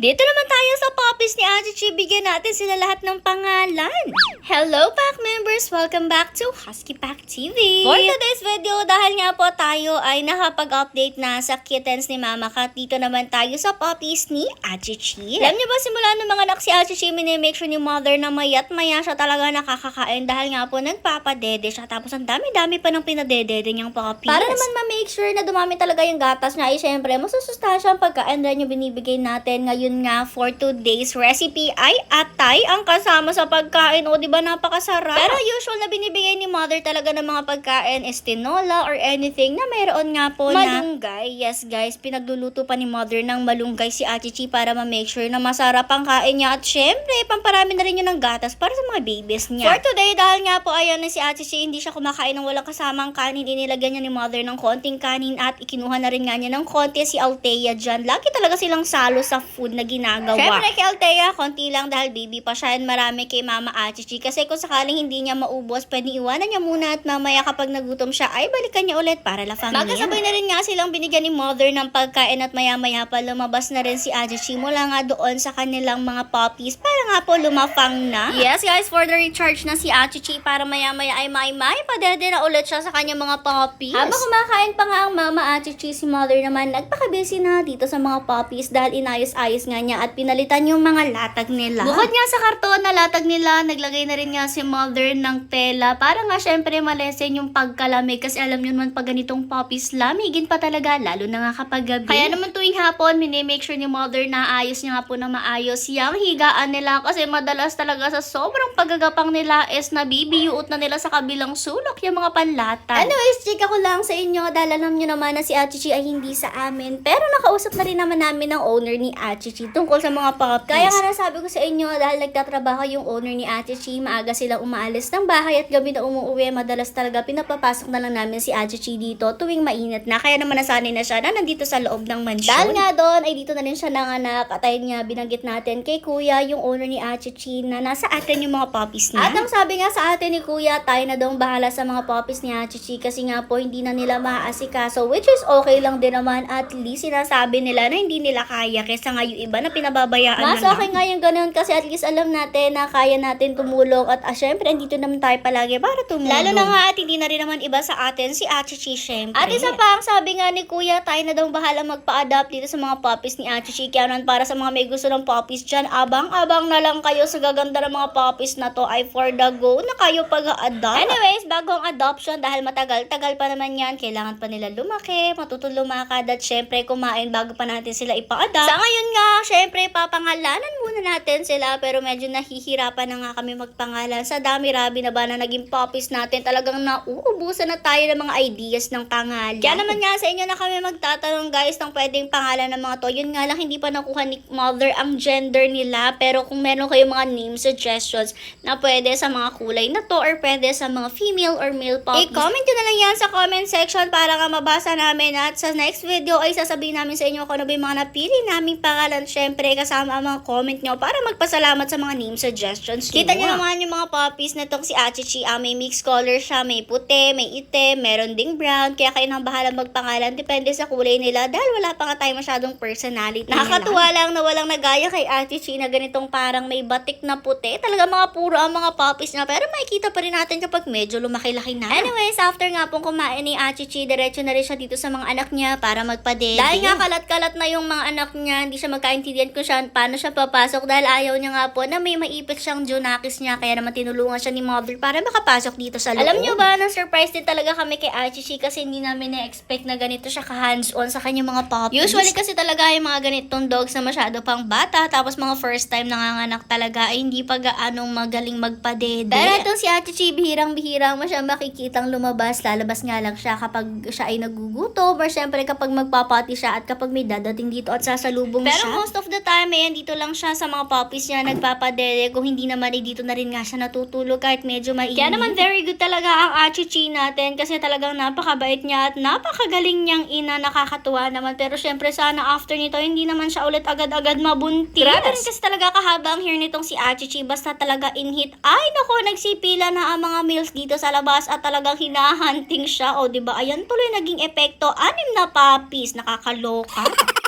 Dito naman tayo sa poppies ni Ate Chi. Bigyan natin sila lahat ng pangalan. Hello, Pack members! Welcome back to Husky Pack TV. For today's video, dahil nga po tayo ay nakapag-update na sa kittens ni Mama Kat, dito naman tayo sa poppies ni Ate Chi. Alam niyo ba, simula nung mga anak si Ate Chi, minimake sure ni mother na mayat maya siya talaga nakakakain dahil nga po nagpapadede siya. Tapos ang dami-dami pa ng pinadedede niyang poppies. Para naman ma-make sure na dumami talaga yung gatas niya, ay syempre, masusustansya ang pagkain rin yung binibigay natin. Ngayon nga, for today's recipe ay atay ang kasama sa pagkain. O, di ba napakasarap? Pero usual na binibigay ni mother talaga ng mga pagkain is tinola or anything na mayroon nga po na malunggay. Yes, guys, pinagluluto pa ni mother ng malunggay si Ate Chi para ma-make sure na masarap ang kain niya. At syempre, pamparami na rin yun ng gatas para sa mga babies niya. For today, dahil nga po ayan na si Ate Chi, hindi siya kumakain ng walang kasamang kanin. Inilagyan niya ni mother ng konting kanin at ikinuha na rin nga niya ng konti si Althea dyan. Lagi talaga silang salo sa food na ginagawa. Syempre, kay Althea, konti lang dahil baby pa siya and marami kay Mama Ate Chi. Kasi kung sakaling hindi niya maubos, pwedeng iwanan niya muna at mamaya kapag nagutom siya, ay balikan niya ulit para la familia. Magkasabay na rin nga silang binigyan ni mother ng pagkain at maya-maya pa lumabas na rin si Ate Chi mula nga doon sa kanilang mga puppies para nga po lumafang na. Yes guys, for the recharge na si Ate Chi para maya-maya ay may-may padede na ulit siya sa kanyang mga puppies. Habang kumakain pa nga ang mama Ate Chi, si mother naman nagpaka-busy na dito sa mga puppies dahil inayos-ayos nga niya at pinalitan yung mga latag nila. Bukod nga sa karton na latag nila, naglagay na rin nga si mother ng tela para nga syempre malesen yung pagkalamig kasi alam nyo naman pag ganitong puppies, lamigin pa talaga lalo na nga kapag gabi. Kaya naman tuwing hapon, minimake sure ni mother na ayos niya nga po na maayos yung higaan nila kasi madalas talaga sa sobrang paggagapang nila is nabibiyuot na nila sa kabilang sulok yung mga panlatan. Anyways, chika ko lang sa inyo dahil alam nyo naman na si Achichi ay hindi sa amin pero nakausap na rin naman namin ng owner ni Achichi tungkol sa mga puppies. Kaya nga nasabi ko sa inyo dahil nagtatrabaho yung owner ni Achichi, maaga silang umaalis ng bahay at gabi na umuwi, madalas talaga pinapapasok na lang namin si Achichi dito tuwing mainit na. Kaya naman nasanay na siya na nandito sa loob ng mansyon. Dahil nga doon ay dito na rin siya nanganak at ayun nga binanggit natin kay kuya yung owner ni Achichi na nasa atin yung mga puppies niya. At ang sabi nga sa atin ni kuya, tayo na daw bahala sa mga puppies ni Achichi kasi nga po hindi na nila maaasikaso which is okay lang din naman at least sinasabi nila na hindi nila kaya kesa nga yung iba na pinababayaan Mas na okay nga yung ganun kasi at least alam natin na kaya natin tumulong at ah, syempre andito naman tayo palagi para tumulong. Lalo na nga at hindi na rin naman iba sa atin si Achichi syempre. At isa pa ang sabi nga ni kuya, tayo na daw bahala magpa-adapt dito sa mga puppies ni Achichi. Kaya naman para sa mga may gusto ng puppies dyan, abang-abang na lang kayo sa gaganda ng mga puppies na to ay for the go na kayo pag-adopt. Anyways, bago ang adoption dahil matagal-tagal pa naman yan, kailangan pa nila lumaki, matutong lumakad at syempre kumain bago pa natin sila ipa-adopt. Sa ngayon nga, syempre papangalanan muna natin sila pero medyo nahihirapan na nga kami magpangalan sa dami-rabi na ba na naging puppies natin talagang nauubusan na tayo ng mga ideas ng pangalan. Kaya naman nga sa inyo na kami magtatanong guys ng pwedeng pangalan ng mga to. Yun nga lang hindi pa nakuha ni mother ang gender nila pero kung meron kayong mga name suggestions na pwede sa mga kulay na to or pwede sa mga female or male puppies. I-comment nyo na lang yan sa comment section para nga mabasa namin at sa next video ay sasabihin namin sa inyo kung ano ba yung mga napili naming pangalan syempre kasama ang mga comment nyo para magpasalamat sa mga name suggestions Kita nyo naman yung mga puppies na itong si Achichi. Ah, may mixed color siya, may puti, may itim, meron ding brown. Kaya kayo nang bahala magpangalan. Depende sa kulay nila dahil wala pa nga tayo masyadong personality. Nakakatuwa lang na walang nagaya kay Achichi na ganitong parang may batik na puti. Talaga mga puro ang mga puppies na pero makikita pa rin natin kapag medyo lumaki-laki na. Anyways, after nga pong kumain ni Achichi, diretso na rin siya dito sa mga anak niya para magpadede. Dahil nga kalat-kalat na yung mga anak niya, hindi siya magkaintindihan kung siya, paano siya papasok dahil ayaw niya nga po na may maipit siyang junakis niya kaya naman tinulungan siya ni mother para makapasok dito sa loob. Alam niyo ba, na-surprise din talaga kami kay Achichi kasi hindi namin na-expect na ganito siya ka-hands-on sa kanyang mga puppies. Usually kasi talaga yung mga ganitong dogs na masyado pang bata tapos mga first time nanganganak talaga ay hindi pa gaanong magaling magpadede. Pero itong si Achichi, bihirang-bihirang mo siya makikitang lumabas. Lalabas nga lang siya kapag siya ay nagugutom or syempre kapag magpapati siya at kapag may dadating dito at sasalubong Pero siya. Pero most of the time, ayan, dito lang siya sa mga puppies niya nagpapadede. Kung hindi naman, eh, dito na rin nga siya natutulog kahit medyo mainit. Kaya naman, very good talaga ang Achichi natin kasi talagang napakabait niya at napakagaling niyang ina, nakakatuwa naman. Pero syempre, sana after nito, hindi naman siya ulit agad-agad mabuntis. Grabe rin kasi talaga kahaba ang hair nitong si Achichi. Basta talaga in-hit. Ay, nako, nagsipila na ang mga males dito sa labas at talagang hinahunting siya. O, di ba Ayan tuloy naging epekto. Anim na puppies. Nakakaloka.